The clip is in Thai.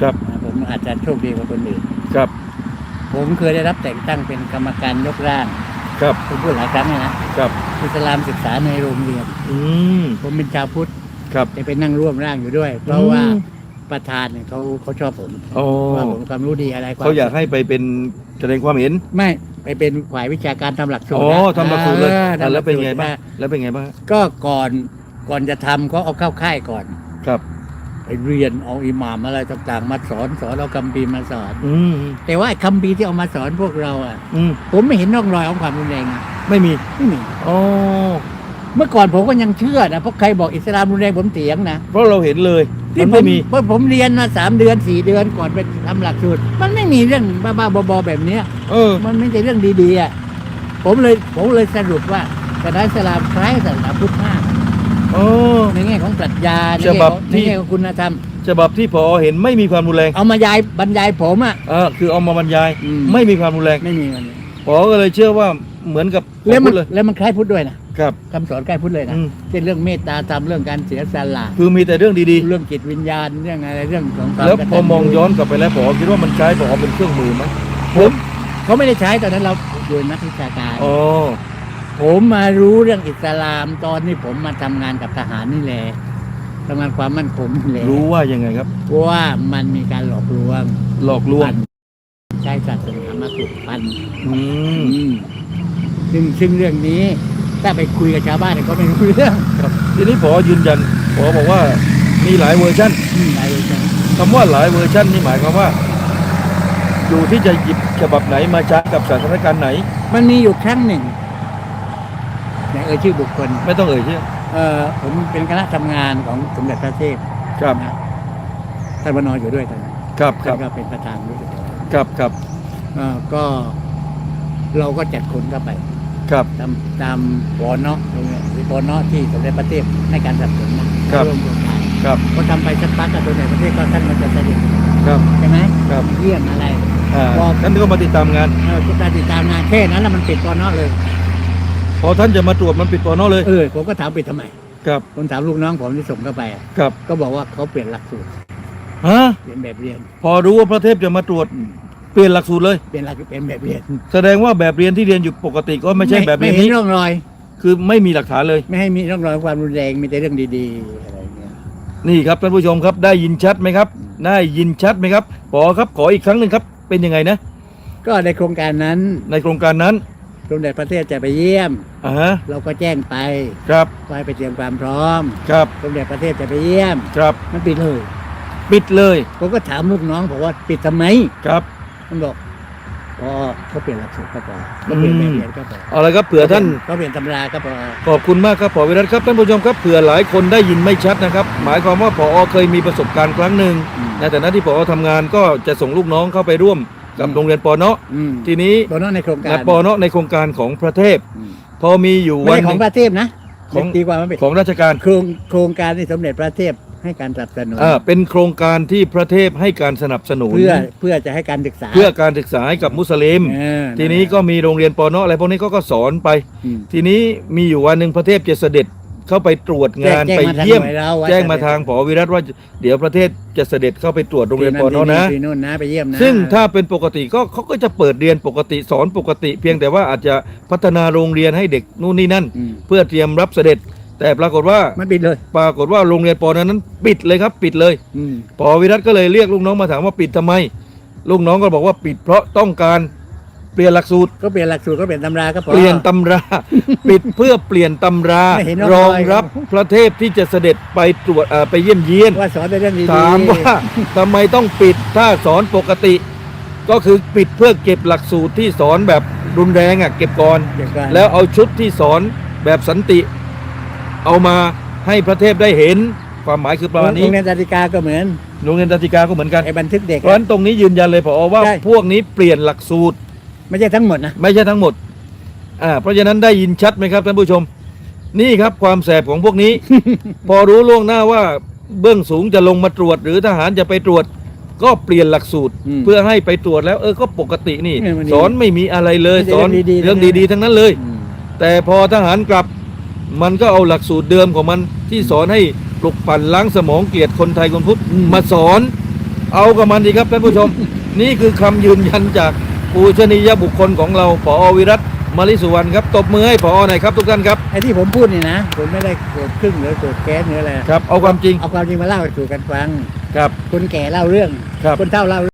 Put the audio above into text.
ครับ ผมอาจจะโชคดีกว่าคนอื่น ครับ ผมเคยได้รับแต่งตั้งเป็นกรรมการยกร่างครับผมพูดหลายครั้งเลยนะครับอิสลามศึกษาในโรงเรียนอืมผมเป็นชาวพุทธครับแต่ไปนั่งร่วมร่างอยู่ด้วย เพราะว่าประธานเนี่ยเขาเขาชอบผมอ๋อว่าผมความรู้ดีอะไรควมเขาอยากให้ไปเป็นแสดงความเห็น ไม่ไปเป็นฝ่ายวิชาการทำหลักสูตรอ๋อนะทำหลักสูตรเลยอออะทำหแล้ลัวกเป็นสูตรไงบ้างนะแล้วเป็นไงบ้างก็ก่อนก่อนจะทำเขาเอาเข้าค่ายก่อนครับ ไปเรียนเอาอิหม่ามอะไรต่างๆ มาสอนสอนเอาคัมภีร์มาสอน อืมแต่ว่าไอ้คัมภีร์ที่เอามาสอนพวกเราอะ อืมผมไม่เห็นร่องรอยของความรุนแรงอะไม่มีไม่มีอ๋อเมื่อก่อนผมก็ยังเชื่อนะเพราะใครบอกอิสลามรุนแรงผมเถียงนะเพราะเราเห็นเลยมัที่นผไม่มมี เพราะผมเรียนมาสามเดือนสี่เดือนก่อนไปทำหลักสูตรมันไม่มีเรื่องบ้าๆบอๆแบบเนี้ย เออ มันไม่ใช่เรื่องดีๆอะผมเลยผมเลยสรุปว่าศาสนาอิสลามคล้ายกับศาสนาพุทธมาก อ๋อในแง่ของปรัชญาในฉแง่บับของที่ในแง่ของคุณธรรมฉบับที่พอเห็นไม่มีความรุนแรงเอามายายบรรยายผมอะ เออคือเอามาบรรยายอืม ไม่มีความรุนแรงไม่มีมันพอก็เลยเชื่อว่าเหมือนกับแล้วมันพูดเลยแล้วมันคล้ายพุทธด้วยนะครับ คำสอนคล้ายพุทธเลยนะอืม เช่นเรื่องเมตตาธรรมเรื่องการเสียสละคือมีแต่เรื่องดีเรื่องจิตวิญญาณเรื่องอะไรเรื่องของควาๆมแล้วกตัญพญูอมองย้อนกลับไปแล้วพอคิดว่ามันใช้พอเป็นเครื่องมือไหมผมเขาไม่ได้ใช้ตอนนั้นเราอยู่นักวิชาการ อ๋อ ผมมารู้เรื่องอิสลามตอนที่ผมมาทำงานกับทหารนี่แหละทำงานความมั่นคงนี่แหละรู้ว่ายังไงครับว่ามันมีการหลอกลวงหลอกลวงปั่นใช้ศาสนามาปลุกปั้นอืมอืมซึ่งซึ่งเรื่องนี้ ถ้าไปคุยกับชาวบ้านเนี่ยก็ไม่รู้เรื่องครับทีนี้พอยืนยันพอบอกว่ามีหลายเวอร์ชันอืมอะไรเลยจ้ะคำว่าหลายเวอร์ชันนี่หมายความว่า อยู่ที่จะหยิบฉบับไหนมาใช้กับสถานการณ์ไหน มันมีอยู่ครั้งหนึ่ง ในเอ่ยชื่อบุคคลไม่ต้องเอ่ยชื่อเออผมเป็นคณะทำงานของสมเด็จพระเทพครับ นะท่านวนออยู่ด้วยตอนนั้นครับคท่ารันบก็เป็นประธานด้วยครับครับเอ่อก็เราก็จัดคนเข้าไปครับ ตามตามปอเนาะตรงเนี้ยที่ปอเนาะที่สมเด็จพระเทพให้การสนับสนุนนะครับร่วมโครงการครับพอทำไปสักพักกับสมเด็จพระเทพก็ท่านก็จะเสด็จครับใช่ไหมครับเยี่ยมอะไร อ่าบอกท่านก็มาติดตามงาน เออก็การติดตามงานแค่นั้นแล้วมันปิดปอเนาะเลย พอท่านจะมาตรวจมันปิดปอนอเลยเออผมก็ถามปิดทำไมครับผมถามลูกน้องผมที่ส่งเข้าไปอะครับก็บอกว่าเขาเปลี่ยนหลักสูตรฮะเปลี่ยนแบบเรียนพอรู้ว่าพระเทพจะมาตรวจเปลี่ยนหลักสูตรเลย เปลี่ยนหลักเปลี่ยนแบบเรียนแสดงว่าแบบเรียนที่เรียนอยู่ปกติก็ไม่ใช่แบบเรียนไม่นี้ เห็นร่องรอย คือไม่มีหลักฐานเลย ไม่ให้มีร่องรอยความรุนแรงมีแต่เรื่องดีๆอะไรเงี้ยนี่ครับท่านผู้ชมครับได้ยินชัดไหมครับ ได้ยินชัดไหมครับปอครับขออีกครั้งหนึ่งครับ เป็นยังไงนะ ก็ในโครงการนั้นในโครงการนั้น สมเด็จพระเทพจะไปเยี่ยม อ่าฮะเราก็แจ้งไปครับว่าให้ไปเตรียมความพร้อม ครับสมเด็จพระเทพจะไปเยี่ยม ครับมันปิดเลย ปิดเลยผมก็ถามลูกน้องบอกว่าปิดทำไม ครับ มันบอกพอเขาเปลี่ยนหลักสูตรก็พอเขาเปลี่ยนแบบเรียนก็พอเอาละครับเผื่อท่าน เขาเปลี่ยนตำราก็พอ ขอบคุณมากครับผอวิรัตครับท่านผู้ชมครับเผื่อหลายคนได้ยินไม่ชัดนะครับ หมายความว่าผอเคยมีประสบการณ์ครั้งหนึ่งอืม ในฐานะที่ผอทำงานก็จะส่งลูกน้องเข้าไปร่วม กับอืมโรงเรียนปอเนาะอืมทีนี้โดนในโครงการนะปอเนาะในโครงการของพระเทพ อืมพอมีอยู่ไม่วันใช่หขอนึ่งงพระเทพนะของ ตีความว่าเป็นของราชการ โครงโครงการที่สมเด็จพระเทพให้การสนับสนุนอ่าเป็นโครงการที่พระเทพให้การสนับสนุน เพื่อเพื่อจะให้การศึกษาเพื่อการศึกษาให้กับมุสลิม เออทีนี้ก็มีโรงเรียนปอเนาะอะไรพวกนี้ก็ก็สอนไป อืม ทีนี้มีอยู่วันหนึ่งพระเทพจะเสด็จ เข้าไปตรวจงานแจ้ไปงมาทางเยี่ยมหน่วยเราว่า แจ้งมาเสด็จทางผอวิรัตว่าเดี๋ยวพระเทพจะเสด็จเข้าไปตรวจโรงเรียนปอเนาะนะปีนู่นนะไปเยี่ยมนะ ซึ่งถ้าเป็นปกติก็เขาก็จะเปิดเรียนปกติสอนปกติ เพียงแต่ว่าอาจจะพัฒนาโรงเรียนให้เด็กนู่นนี่นั่น อืม เพื่อเตรียมรับเสด็จ แต่ปรากฏว่ามันปิดเลย ปรากฏว่าโรงเรียนปอนั้นปิดเลยครับ ปิดเลย อืม ปอวิรัตก็เลยเรียกลูกน้องมาถามว่าปิดทำไม ลูกน้องก็บอกว่าปิดเพราะต้องการ เปลี่ยนหลักสูตร ก็เปลี่ยนหลักสูตรก็เปลี่ยนตำราก็พอ เปลี่ยนตำรา ปิดเพื่อเปลี่ยนตำรา ไม่เห็นรร่อองงรอย รับพระเทพที่จะเสด็จไปตรวจเอ่อไปเยี่ยมเยียน ว่าสอนแต่เรื่องดีๆถามว่าทำไมต้องปิดถ้าสอนปกติ ก็คือปิดเพื่อเก็บหลักสูตรที่สอนแบบรุนแรงอะเก็บก่อน เดี๋ยวก่อนแล้วเอาชุดที่สอนแบบสันติ เอามาให้พระเทพได้เห็น ความหมายคือประมาณโรนี้งเรียนจาติกาก็เหมือนโรงเรียนตัติกาก็เหมือนกัน ไอ้บันทึกเด็กเพราะฉะนั้นตรงนี้ยืนยันเลยพอว่าใช่ พวกนี้เปลี่ยนหลักสูตร ไม่ใช่ทั้งหมดนะ ไม่ใช่ทั้งหมด อ่า เพราะฉะนั้นได้ยินชัดไหมครับท่านผู้ชม นี่ครับความแสบของพวกนี้ พอรู้ล่วงหน้าว่าเบื้องสูงจะลงมาตรวจ หรือทหารจะไปตรวจ ก็เปลี่ยนหลักสูตร อืมเพื่อให้ไปตรวจแล้ว เออก็ปกตินี่เนี่ยมันดีสอนไม่มีอะไรเลยไม่ใช่สอนเรื่องดีๆ เรื่องทั้งนั้นดีๆ ทั้งนั้นเลย อืม แต่พอทหารกลับมันก็เอาหลักสูตรเดิมของมันที่สอนให้ปลุกปั่นล้างสมองเกลียดคนไทยคนพุทธมาสอน เอากับมันดีครับท่านผู้ชม นี่คือคำยืนยันจาก ปูชนียบุคคลของเราผอวิรัตมาริสุวรรณครับตบมือให้ผอหน่อยครับทุกท่านครับไอ้ที่ผมพูดนี่นะ ผมไม่ได้โกรธครึ่งหรือโกรธแค้นหรืออะไรครับเอาความจริงเอาความจริงมาเล่าให้สู่กันฟังครับคนแก่เล่าเรื่องครับ คนเฒ่าเล่า